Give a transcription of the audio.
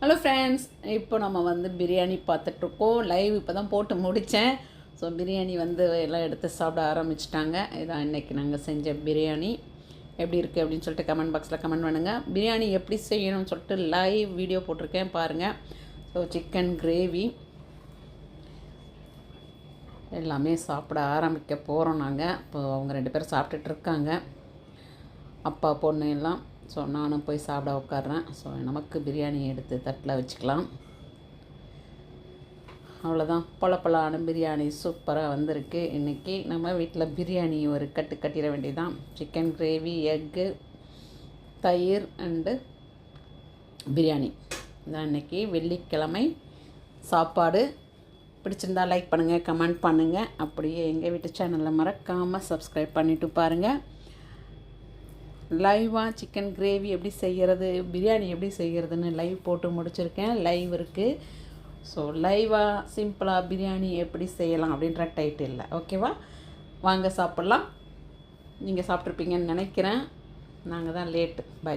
Hello friends இப்போ நம்ம வந்து பிரியாணி பார்த்துட்ருக்கோம். லைவ் இப்போ தான் போட்டு முடித்தேன் ஸோ பிரியாணி வந்து எல்லாம் எடுத்து சாப்பிட ஆரம்பிச்சிட்டாங்க. இதான் இன்றைக்கி நாங்கள் செஞ்ச பிரியாணி. எப்படி இருக்குது அப்படின்னு சொல்லிட்டு கமெண்ட் பாக்ஸில் கமெண்ட் பண்ணுங்கள் பிரியாணி எப்படி செய்யணும்னு சொல்லிட்டு லைவ் வீடியோ போட்டிருக்கேன். பாருங்கள் ஸோ சிக்கன் கிரேவி எல்லாமே சாப்பிட ஆரம்பிக்க போகிறோம் நாங்கள் இப்போ அவங்க ரெண்டு பேரும் சாப்பிட்டுட்டு இருக்காங்க. அப்பா பொண்ணு எல்லாம். ஸோ நானும் போய் சாப்பிட உட்காடுறேன் ஸோ நமக்கு பிரியாணி எடுத்து தட்டில் வச்சுக்கலாம். அவ்வளோதான் பொலப்பலான பிரியாணி சூப்பராக வந்திருக்கு. இன்றைக்கி நம்ம வீட்டில் பிரியாணி ஒரு கட்டு கட்டிட வேண்டியதான் சிக்கன் கிரேவி எக்கு தயிர் அண்டு பிரியாணி. இதான் இன்றைக்கி வெள்ளிக்கிழமை. சாப்பாடு பிடிச்சிருந்தா லைக் பண்ணுங்கள் கமெண்ட் பண்ணுங்கள் அப்படியே எங்கள் வீட்டு சேனலில் மறக்காமல் சப்ஸ்கிரைப் பண்ணிவிட்டு பாருங்கள் லைவாக சிக்கன் கிரேவி எப்படி செய்கிறது பிரியாணி எப்படி செய்கிறதுன்னு லைவ் போட்டு முடிச்சிருக்கேன். லைவ் இருக்குது ஸோ லைவாக சிம்பிளாக பிரியாணி எப்படி செய்யலாம் அப்படின்ற டைட்டில் ஓகேவா வாங்க சாப்பிட்லாம். நீங்கள் சாப்பிட்ருப்பீங்கன்னு நினைக்கிறேன். நாங்கள் தான் லேட்டு பை